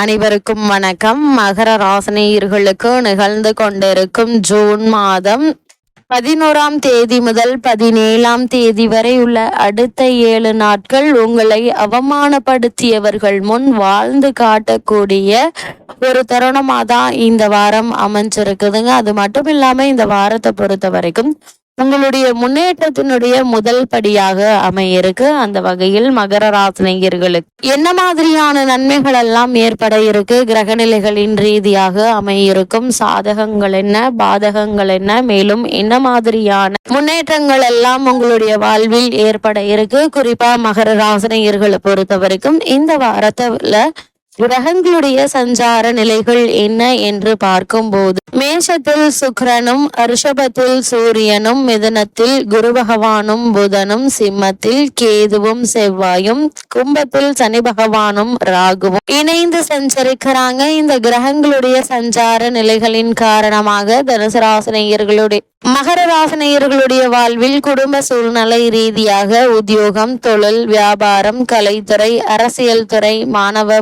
அனைவருக்கும் வணக்கம். மகர ராசினியர்களுக்கு நிகழ்ந்து கொண்டிருக்கும் ஜூன் மாதம் பதினோராம் தேதி முதல் பதினேழாம் தேதி வரை உள்ள அடுத்த ஏழு நாட்கள் உங்களை அவமானப்படுத்தியவர்கள் முன் வாழ்ந்து காட்டக்கூடிய ஒரு தருணமாக தான் இந்த வாரம் அமைஞ்சிருக்குதுங்க. அது மட்டும் இல்லாமல் இந்த வாரத்தை பொறுத்த வரைக்கும் உங்களுடைய முன்னேற்றத்தினுடைய முதல் படியாக அமையிருக்கு. அந்த வகையில் மகர ராசினியர்களுக்கு என்ன மாதிரியான நன்மைகள் எல்லாம் ஏற்பட இருக்கு? கிரகநிலைகளின் ரீதியாக அமையிருக்கும். சாதகங்கள் என்ன? பாதகங்கள் என்ன? மேலும் என்ன மாதிரியான முன்னேற்றங்கள் எல்லாம் உங்களுடைய வாழ்வில் ஏற்பட இருக்கு? குறிப்பா மகர ராசினியர்களை பொறுத்த வரைக்கும் இந்த வாரத்துல கிரகங்களுடைய சஞ்சார நிலைகள் என்ன என்று பார்க்கும்போது மேஷத்தில் சுக்கிரனும் ரிஷபத்தில் சூரியனும் மிதனத்தில் குரு பகவானும் புதனும் சிம்மத்தில் கேதுவும் செவ்வாயும் கும்பத்தில் சனி பகவானும் ராகுவும் இணைந்து சஞ்சரிக்கிறாங்க. இந்த கிரகங்களுடைய சஞ்சார நிலைகளின் காரணமாக தனுசு ராசினியர்களுடைய மகர ராசினியர்களுடைய வாழ்வில் குடும்ப சூழ்நிலை ரீதியாக உத்தியோகம் தொழில் வியாபாரம் கலைத்துறை அரசியல் துறை மாணவ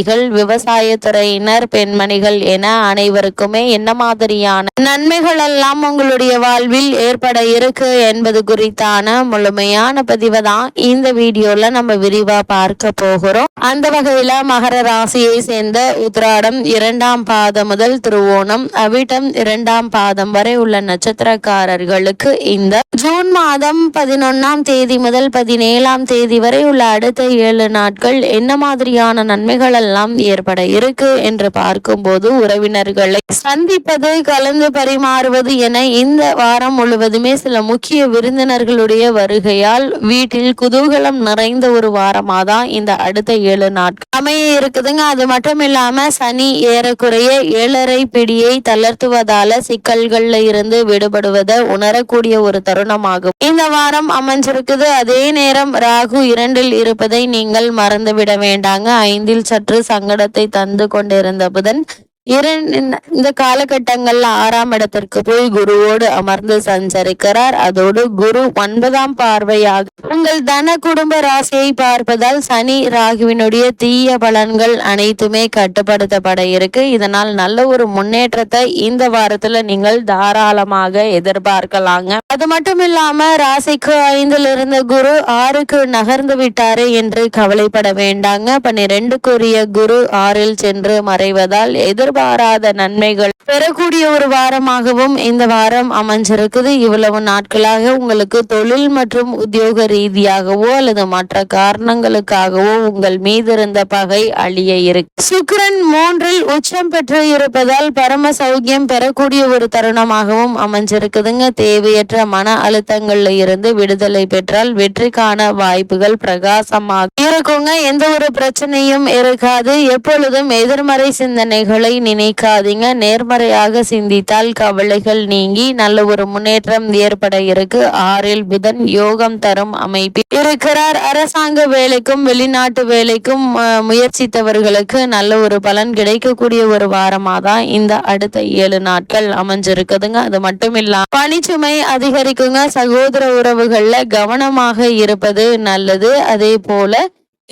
மாணவிகள் விவசாய துறையினர் பெண்மணிகள் என அனைவருக்குமே என்ன மாதிரியான நன்மைகள் எல்லாம் உங்களுடைய வாழ்வில் ஏற்பட இருக்கு என்பது குறித்தான முழுமையான பதிவை தான் இந்த வீடியோல நம்ம விரிவா பார்க்க போகிறோம். அந்த வகையில மகர ராசியை சேர்ந்த உத்ராடம் இரண்டாம் பாதம் முதல் திருவோணம் அவிட்டம் இரண்டாம் பாதம் வரை உள்ள நட்சத்திரக்காரர்களுக்கு இந்த ஜூன் மாதம் பதினொன்னாம் தேதி முதல் பதினேழாம் தேதி வரை உள்ள அடுத்த ஏழு நாட்கள் என்ன மாதிரியான நன்மைகள் எல்லாம் ஏற்பட இருக்கு என்று பார்க்கும்போது உறவினர்களை சந்திப்பது கலந்து பரிமாறுவது என இந்த வாரம் முழுவதுமே சில முக்கிய விருந்தினர்களுடைய வருகையால் வீட்டில் குதூகலம் நிறைந்த ஒரு வாரமா தான் இந்த அடுத்த ஏழு நாட்கள். அமைய இருக்குதுங்க. அது மட்டும் இல்லாம சனி ஏறக்குறைய ஏழரை பிடியை தளர்த்துவதால சிக்கல்கள்ல இருந்து விடுபடுவதை உணரக்கூடிய ஒரு தருணமாகும். இந்த வாரம் அமைஞ்சிருக்குது. அதே நேரம் ராகு இரண்டில் இருப்பதை நீங்கள் மறந்துவிட வேண்டாங்க. ஐந்தில் சற்று சங்கடத்தை தந்து கொண்டிருந்த புதன் இந்த காலகட்டங்கள்ல ஆறாம் இடத்திற்கு போய் குருவோடு அமர்ந்து சஞ்சரிக்கிறார். அதோடு குரு ஒன்பதாம் பார்வையாக உங்கள் தன குடும்ப ராசியை பார்ப்பதால் சனி ராகுவினுடைய தீய பலன்கள் அனைத்துமே கட்டுப்படுத்தப்பட இருக்கு. இதனால் நல்ல ஒரு முன்னேற்றத்தை இந்த வாரத்துல நீங்கள் தாராளமாக எதிர்பார்க்கலாங்க. அது மட்டும் இல்லாம ராசிக்கு ஐந்தில் இருந்த குரு ஆறுக்கு நகர்ந்து விட்டாரு என்று கவலைப்பட வேண்டாங்க. பன்னிரெண்டுக்குரிய குரு ஆறில் சென்று மறைவதால் எதிர்பார்க்க எதிர்பாராத நன்மைகள். பெறக்கூடிய ஒரு வாரமாகவும் இந்த வாரம் அமைஞ்சிருக்குது. இவ்வளவு நாட்களாக உங்களுக்கு தொழில் மற்றும் உத்தியோக ரீதியாகவோ அல்லது மற்ற காரணங்களுக்காகவோ உங்கள் மீது இருந்த பகை அழிய இருக்கு. சுக்கிரன் மூன்றில் உச்சம் பெற்று இருப்பதால் பரம சௌக்கியம் பெறக்கூடிய ஒரு தருணமாகவும் அமைஞ்சிருக்குதுங்க. தேவையற்ற மன அழுத்தங்கள்ல இருந்து விடுதலை பெற்றால் வெற்றிக்கான வாய்ப்புகள் பிரகாசமாக இருக்குங்க. எந்த ஒரு பிரச்சனையும் இருக்காது. எப்பொழுதும் எதிர்மறை சிந்தனைகளை நினைக்காதீங்க. நேர்மறையாக சிந்தித்தால் கவலைகள் நீங்கி நல்ல ஒரு முன்னேற்றம் ஏற்பட இருக்கு. ஆறில் புதன் யோகம் தரும் அமைப்பில் இருக்கிறார். அரசாங்க வேலைக்கும் வெளிநாட்டு வேலைக்கும் முயற்சித்தவர்களுக்கு நல்ல ஒரு பலன் கிடைக்கக்கூடிய ஒரு வாரமா தான் இந்த அடுத்த ஏழு நாட்கள் அமைஞ்சிருக்குதுங்க. அது மட்டும் இல்லாம பணிச்சுமை அதிகரிக்குங்க. சகோதர உறவுகள்ல கவனமாக இருப்பது நல்லது. அதே போல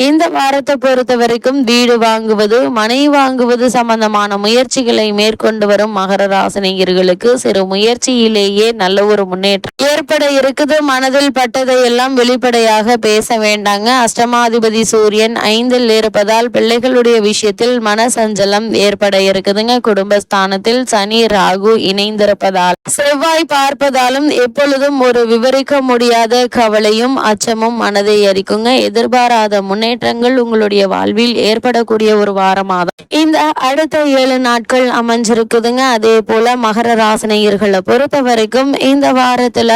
இந்த வாரத்தை பொறுத்த வரைக்கும் வீடு வாங்குவது மனை வாங்குவது சம்பந்தமான முயற்சிகளை மேற்கொண்டு வரும் மகர ராசினியர்களுக்கு சிறு முயற்சியிலேயே நல்ல ஒரு முன்னேற்றம் ஏற்பட இருக்குது. மனதில் பட்டதை எல்லாம் வெளிப்படையாக பேச வேண்டாங்க. அஷ்டமாதிபதி சூரியன் ஐந்தில் இருப்பதால் பிள்ளைகளுடைய விஷயத்தில் மன சஞ்சலம் ஏற்பட இருக்குதுங்க. குடும்பஸ்தானத்தில் சனி ராகு இணைந்திருப்பதால் செவ்வாய் பார்ப்பதாலும் எப்பொழுதும் ஒரு விவரிக்க முடியாத கவலையும் அச்சமும் மனதை எரிக்குங்க. எதிர்பாராத முன்னே முன்னேற்றங்கள் உங்களுடைய வாழ்வில் ஏற்படக்கூடிய ஒரு வாரமாக இந்த அடுத்த ஏழு நாட்கள் அமைஞ்சிருக்குதுங்க. அதே போல மகர ராசனையர்களை பொறுத்த வரைக்கும் இந்த வாரத்துல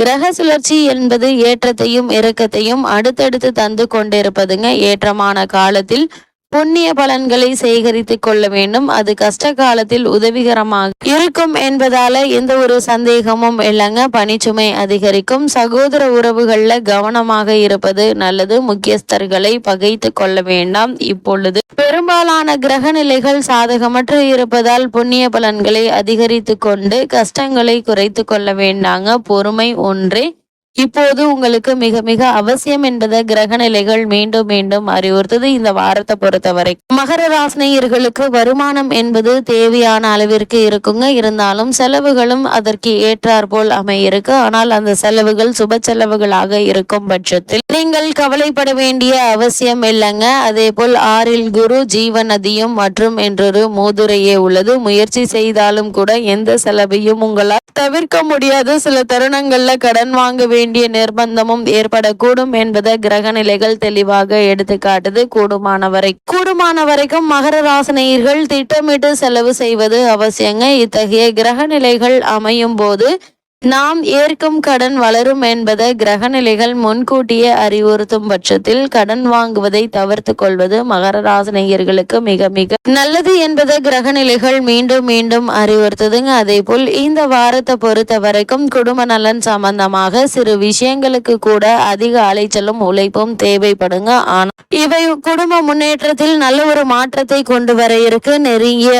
கிரக சுழற்சி என்பது ஏற்றத்தையும் இறக்கத்தையும் அடுத்தடுத்து தந்து கொண்டிருப்பதுங்க. ஏற்றமான காலத்தில் புண்ணிய பலன்களை சேகரித்து கொள்ள வேண்டும். அது கஷ்ட காலத்தில் உதவிகரமாக இருக்கும் என்பதால எந்த ஒரு சந்தேகமும் இல்லைங்க. பணிச்சுமை அதிகரிக்கும். சகோதர உறவுகள்ல கவனமாக இருப்பது நல்லது. முக்கியஸ்தர்களை பகைத்து கொள்ள வேண்டாம். இப்பொழுது பெரும்பாலான கிரக நிலைகள் சாதகமற்று இருப்பதால் புண்ணிய பலன்களை அதிகரித்து கொண்டு கஷ்டங்களை குறைத்து கொள்ள வேண்டாங்க. பொறுமை ஒன்றே. இப்போது உங்களுக்கு மிக மிக அவசியம் என்பதை கிரக நிலைகள் மீண்டும் மீண்டும் அறிவுறுத்தது இந்த வாரத்தை பொறுத்தவரை. மகர ராசினியர்களுக்கு வருமானம் என்பது தேவையான அளவிற்கு இருக்குங்க. இருந்தாலும் செலவுகளும் அதற்கு ஏற்றாற்போல் அமையிருக்கு. ஆனால் அந்த செலவுகள் சுப செலவுகளாக இருக்கும் பட்சத்தில் நீங்கள் கவலைப்பட வேண்டிய அவசியம் இல்லைங்க. அதே போல் ஆறில் குரு ஜீவன் நதியும் மற்றும் என்றொரு மூதுரையே உள்ளது. முயற்சி செய்தாலும் கூட எந்த செலவையும் உங்களால் தவிர்க்க முடியாத சில தருணங்கள்ல கடன் வாங்க வேண்டிய நிர்பந்தமும் ஏற்படக்கூடும் என்பதை கிரக நிலைகள் தெளிவாக எடுத்துக்காட்டுது கூடுமான வரை கூடுமான வரைக்கும் மகர ராசினியர்கள் திட்டமிட்டு செலவு செய்வது அவசியங்க. இத்தகைய கிரக நிலைகள் அமையும் போது நாம் ஏற்கும் கடன் வளரும் என்பதை கிரக நிலைகள் முன்கூட்டியே அறிவுறுத்தும் பட்சத்தில் கடன் வாங்குவதை தவிர்த்து கொள்வது மகர ராசினியர்களுக்கு மிக மிக நல்லது என்பதை கிரக நிலைகள் மீண்டும் மீண்டும் அறிவுறுத்துதுங்க. அதே போல் இந்த வாரத்தை பொறுத்த வரைக்கும் குடும்ப நலன் சம்பந்தமாக சிறு விஷயங்களுக்கு கூட அதிக அலைச்சலும் உழைப்பும் தேவைப்படுங்க. ஆனால் இவை குடும்ப முன்னேற்றத்தில் நல்ல ஒரு மாற்றத்தை கொண்டு வர இருக்கு. நெருங்கிய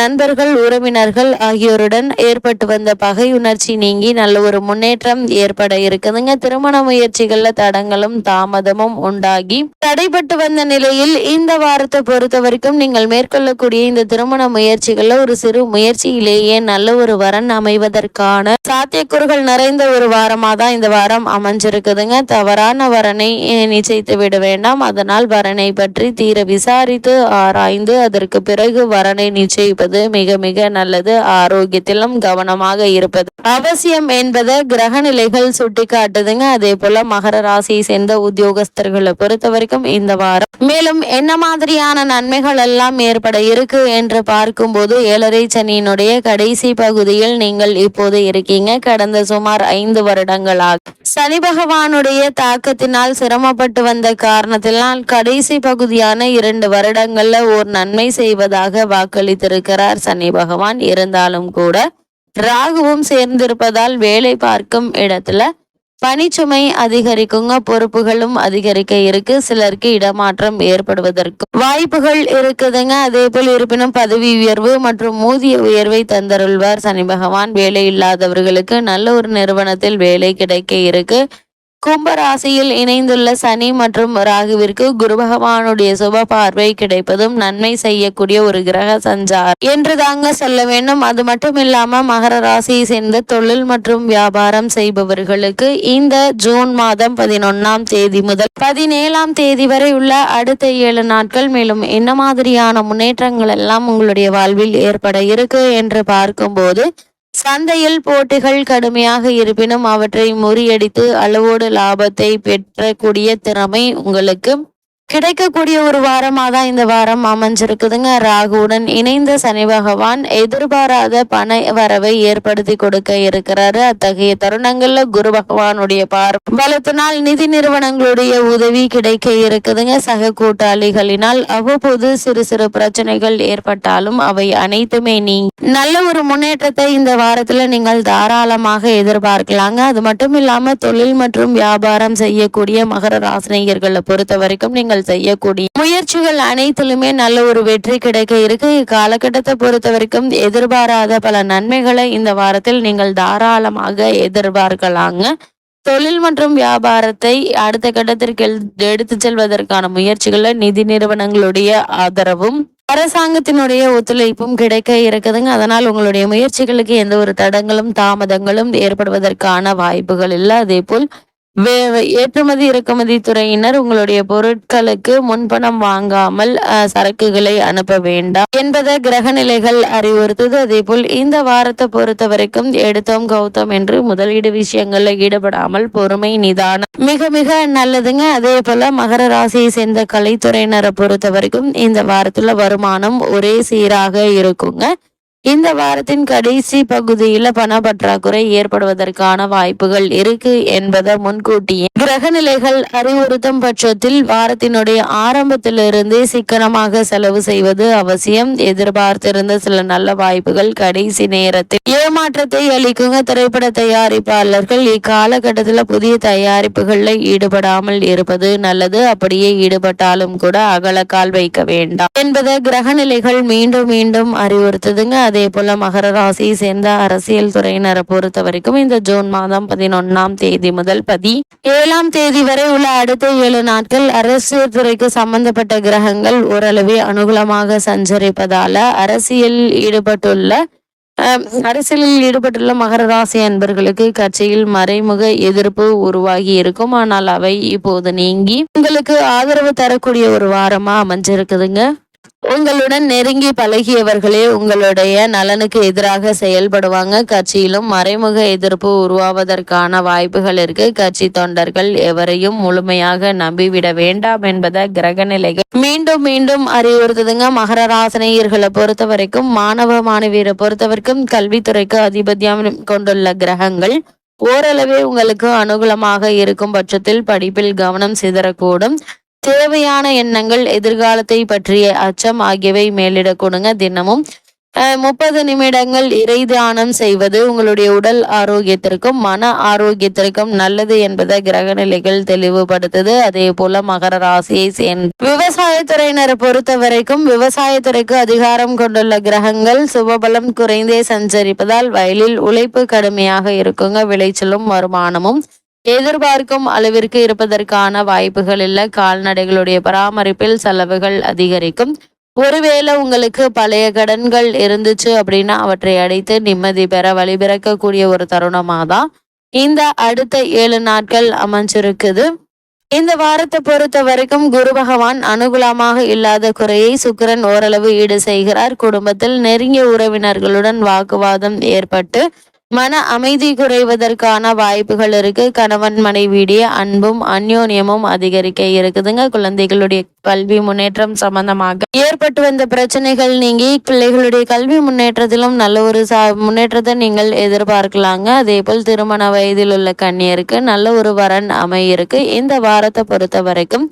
நண்பர்கள் உறவினர்கள் ஆகியோருடன் ஏற்பட்டு வந்த பகையுணர் உணர்ச்சி நீங்கி நல்ல ஒரு முன்னேற்றம் ஏற்பட இருக்குதுங்க. திருமண முயற்சிகள்ல தடங்களும் தாமதமும் உண்டாகி தடைபட்டு வந்த நிலையில் இந்த வாரத்தை பொறுத்த வரைக்கும் நீங்கள் மேற்கொள்ளக்கூடிய இந்த திருமண முயற்சிகள்ல ஒரு சிறு முயற்சியிலேயே நல்ல ஒரு வரன் அமைவதற்கான சாத்தியக்கூறுகள் நிறைந்த ஒரு வாரமா தான் இந்த வாரம் அமைஞ்சிருக்குதுங்க. தவறான வரனை நிச்சயித்து விட வேண்டாம். அதனால் வரனை பற்றி தீர விசாரித்து ஆராய்ந்து அதற்கு பிறகு வரனை நிச்சயிப்பது மிக மிக நல்லது. ஆரோக்கியத்திலும் கவனமாக இருப்பது அவசியம் என்பதை கிரக நிலைகள் சுட்டிக்காட்டுதுங்க. அதே போல மகர ராசியை சேர்ந்த உத்தியோகஸ்தர்களை பொறுத்த வரைக்கும் இந்த வாரம். மேலும் என்ன மாதிரியான நன்மைகள் எல்லாம் ஏற்பட இருக்கு என்று பார்க்கும்போது ஏழரை சனியினுடைய கடைசி பகுதியில் நீங்கள் இப்போது இருக்கீங்க. கடந்த சுமார் ஐந்து வருடங்களாக. சனி பகவானுடைய தாக்கத்தினால் சிரமப்பட்டு வந்த காரணத்தினால் கடைசி பகுதியான இரண்டு வருடங்கள்ல ஒரு நன்மை செய்வதாக வாக்களித்திருக்கிறார் சனி பகவான். இருந்தாலும் கூட ராகுவும் சேர்ந்திருப்பதால் வேலை பார்க்கும் இடத்துல பணிச்சுமை அதிகரிக்குங்க பொறுப்புகளும் அதிகரிக்க இருக்கு. சிலருக்கு இடமாற்றம் ஏற்படுவதற்கு வாய்ப்புகள் இருக்குதுங்க. அதே போல் இருப்பினும் பதவி உயர்வு மற்றும் ஊதிய உயர்வை தந்தருள்வார் சனி பகவான். வேலை இல்லாதவர்களுக்கு நல்ல ஒரு நிறுவனத்தில் வேலை கிடைக்க இருக்கு. கும்பராசியில் இணைந்துள்ள சனி மற்றும் ராகுவிற்கு குரு பகவானுடைய சுப பார்வை கிடைப்பதும் நன்மை செய்யக்கூடிய ஒரு கிரக சஞ்சார் என்று தாங்க சொல்ல வேண்டும். அது மட்டும் இல்லாம மகர ராசியை சேர்ந்த தொழில் மற்றும் வியாபாரம் செய்பவர்களுக்கு இந்த ஜூன் மாதம் பதினொன்னாம் தேதி முதல் பதினேழாம் தேதி வரை உள்ள அடுத்த ஏழு நாட்கள் மேலும் என்ன மாதிரியான முன்னேற்றங்கள் எல்லாம் உங்களுடைய வாழ்வில் ஏற்பட இருக்கு என்று பார்க்கும்போது சந்தையில் போட்டிகள் கடுமையாக இருப்பினும் அவற்றை முறியடித்து அளவோடு லாபத்தை பெற்றக்கூடிய திறமை உங்களுக்கு கிடைக்கக்கூடிய ஒரு வாரமாக தான் இந்த வாரம் அமைஞ்சிருக்குதுங்க. ராகுவுடன் இணைந்த சனி பகவான் எதிர்பாராத பண வரவை ஏற்படுத்தி கொடுக்க இருக்கிறாரு. அத்தகைய தருணங்கள்ல குரு பகவானுடைய பார் பலத்தினால் நிதி நிறுவனங்களுடைய உதவி கிடைக்க இருக்குதுங்க. சக கூட்டாளிகளினால் அவ்வப்போது சிறு சிறு பிரச்சனைகள் ஏற்பட்டாலும் அவை அனைத்துமே நீ. நல்ல ஒரு முன்னேற்றத்தை இந்த வாரத்துல நீங்கள் தாராளமாக எதிர்பார்க்கலாங்க. அது மட்டும் இல்லாம தொழில் மற்றும் வியாபாரம் செய்யக்கூடிய மகர ராசினியர்களை பொறுத்த வரைக்கும் நீங்கள் நீங்கள் செய்யக்கூடிய முயற்சிகள் அனைத்திலுமே நல்ல ஒரு வெற்றி கிடைக்க இருக்கு. இக்காலகட்டத்தை பொறுத்த வரைக்கும் எதிர்பாராத பல நன்மைகளை இந்த வாரத்தில் நீங்கள் தாராளமாக எதிர்பார்க்கலாங்க. தொழில் மற்றும் வியாபாரத்தை அடுத்த கட்டத்திற்கு எடுத்து செல்வதற்கான முயற்சிகளை நிதி நிறுவனங்களுடைய ஆதரவும் அரசாங்கத்தினுடைய ஒத்துழைப்பும் கிடைக்க இருக்குதுங்க. அதனால் உங்களுடைய முயற்சிகளுக்கு எந்த ஒரு தடங்களும் தாமதங்களும் ஏற்படுவதற்கான வாய்ப்புகள் இல்லை. அதே போல் ஏற்றுமதி இறக்குமதி துறையினர் உங்களுடைய பொருட்களுக்கு முன்பணம் வாங்காமல் சரக்குகளை அனுப்ப வேண்டாம் என்பதை கிரக நிலைகள் அறிவுறுத்தது. அதே போல் இந்த வாரத்தை பொறுத்த வரைக்கும் எடுத்தோம் கௌதம் என்று முதலீடு விஷயங்கள்ல ஈடுபடாமல் பொறுமை நிதானம் மிக மிக நல்லதுங்க. அதே போல மகர ராசியை சேர்ந்த கலைத்துறையினரை பொறுத்த வரைக்கும் இந்த வாரத்துல வருமானம் ஒரே சீராக இருக்குங்க. இந்த வாரத்தின் கடைசி பகுதியில் பண பற்றாக்குறை ஏற்படுவதற்கான வாய்ப்புகள் இருக்கு என்பதை முன்கூட்டியே கிரக நிலைகள் அறிவுறுத்தும் பட்சத்தில் வாரத்தினுடைய ஆரம்பத்திலிருந்தே சிக்கனமாக செலவு செய்வது அவசியம். எதிர்பார்த்திருந்த சில நல்ல வாய்ப்புகள் கடைசி நேரத்தில். ஏமாற்றத்தை அளிக்குங்க திரைப்பட தயாரிப்பாளர்கள். இக்காலகட்டத்தில் புதிய தயாரிப்புகளில் ஈடுபடாமல் இருப்பது நல்லது. அப்படியே ஈடுபட்டாலும் கூட அகலக்கால் வைக்க வேண்டாம். என்பதை கிரக நிலைகள் மீண்டும் மீண்டும் அறிவுறுத்துதுங்க. அதே போல மகர ராசியை சேர்ந்த அரசியல் துறையினரை பொறுத்த வரைக்கும் இந்த ஜூன் மாதம் பதினொன்னாம் தேதி முதல் பதி ஏழாம் தேதி வரை உள்ள அடுத்த ஏழு நாட்கள் அரசியல் துறைக்கு சம்பந்தப்பட்ட கிரகங்கள் ஓரளவே அனுகூலமாக சஞ்சரிப்பதால அரசியல் ஈடுபட்டுள்ள அஹ், அரசியலில் ஈடுபட்டுள்ள மகர ராசி அன்பர்களுக்கு கட்சியில் மறைமுக எதிர்ப்பு உருவாகி இருக்கும். ஆனால் அவை இப்போது நீங்கி உங்களுக்கு ஆதரவு தரக்கூடிய ஒரு வாரமா அமைஞ்சிருக்குதுங்க. உங்களுடன் நெருங்கி பழகியவர்களே உங்களுடைய நலனுக்கு எதிராக செயல்படுவாங்க. கட்சியிலும் மறைமுக எதிர்ப்பு உருவாவதற்கான வாய்ப்புகள் இருக்கு. கட்சி தொண்டர்கள் எவரையும் முழுமையாக நம்பிவிட வேண்டாம் என்பதை கிரக நிலைகள் மீண்டும் மீண்டும் அறிவுறுத்துதுங்க. மகர ராசனையர்களை பொறுத்த வரைக்கும் மாணவ மாணவியரை பொறுத்த வரைக்கும் கல்வித்துறைக்கு அதிபதியம் கொண்டுள்ள கிரகங்கள் ஓரளவே உங்களுக்கு அனுகூலமாக இருக்கும் பட்சத்தில் படிப்பில் கவனம் சிதறக்கூடும். தேவையான எண்ணங்கள் எதிர்காலத்தை பற்றிய அச்சம் ஆகியவை மேலிடக்கூடுங்க தினமும். முப்பது நிமிடங்கள் இறை தியானம் செய்வது உங்களுடைய உடல் ஆரோக்கியத்திற்கும் மன ஆரோக்கியத்திற்கும் நல்லது என்பதை கிரக நிலைகள் தெளிவுபடுத்துது. அதே போல மகர ராசியை சேர்ந்த விவசாயத்துறையினரை பொறுத்த வரைக்கும் விவசாயத்துறைக்கு அதிகாரம் கொண்டுள்ள கிரகங்கள் சுபபலம் குறைந்தே சஞ்சரிப்பதால் வயலில் உழைப்பு கடுமையாக இருக்குங்க. விளைச்சலும் வருமானமும் எதிர்பார்க்கும் அளவிற்கு இருப்பதற்கான வாய்ப்புகள் இல்லை. கால்நடைகளுடைய பராமரிப்பில் செலவுகள் அதிகரிக்கும். ஒருவேளை உங்களுக்கு பழைய கடன்கள் இருந்துச்சு அப்படின்னா அவற்றை அடைத்து நிம்மதி பெற வழிபிறக்கக்கூடிய ஒரு தருணமாக தான் இந்த அடுத்த ஏழு நாட்கள் அமைஞ்சிருக்குது. இந்த வாரத்தை பொறுத்த வரைக்கும் குரு பகவான் அனுகூலமாக இல்லாத குறையை சுக்கிரன் ஓரளவு ஈடு செய்கிறார். குடும்பத்தில் நெருங்கிய உறவினர்களுடன் வாக்குவாதம் ஏற்பட்டு மன அமைதி குறைவதற்கான வாய்ப்புகள் இருக்கு. கணவன் மனைவியுடைய அன்பும் அந்யோன்யமும் அதிகரிக்க இருக்குதுங்க. குழந்தைகளுடைய கல்வி முன்னேற்றம் சம்பந்தமாக ஏற்பட்டு வந்த பிரச்சனைகள் நீங்கி பிள்ளைகளுடைய கல்வி முன்னேற்றத்திலும் நல்ல ஒரு சா முன்னேற்றத்தை நீங்கள் எதிர்பார்க்கலாங்க. அதே போல் திருமண வயதில் உள்ள கண்ணியருக்கு நல்ல ஒரு வரன் அமையிருக்கு இந்த வாரத்தை பொறுத்த வரைக்கும்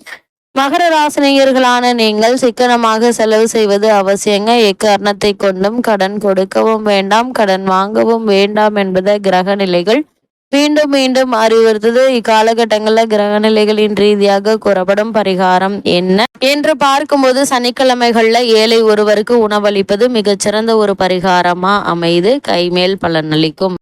மகர ராசினியர்களான நீங்கள் சிக்கனமாக செலவு செய்வது அவசியங்க. எக்காரணத்தை கொண்டும் கடன் கொடுக்கவும் வேண்டாம். கடன் வாங்கவும் வேண்டாம் என்பதை கிரக நிலைகள். மீண்டும் மீண்டும் அறிவுறுத்தது. இக்காலகட்டங்களில் கிரக நிலைகளின் ரீதியாக கூறப்படும் பரிகாரம் என்ன? என்று பார்க்கும்போது சனிக்கிழமைகள்ல ஏழை ஒருவருக்கு உணவளிப்பது மிகச்சிறந்த ஒரு பரிகாரமா அமைது. கைமேல் பலனளிக்கும்.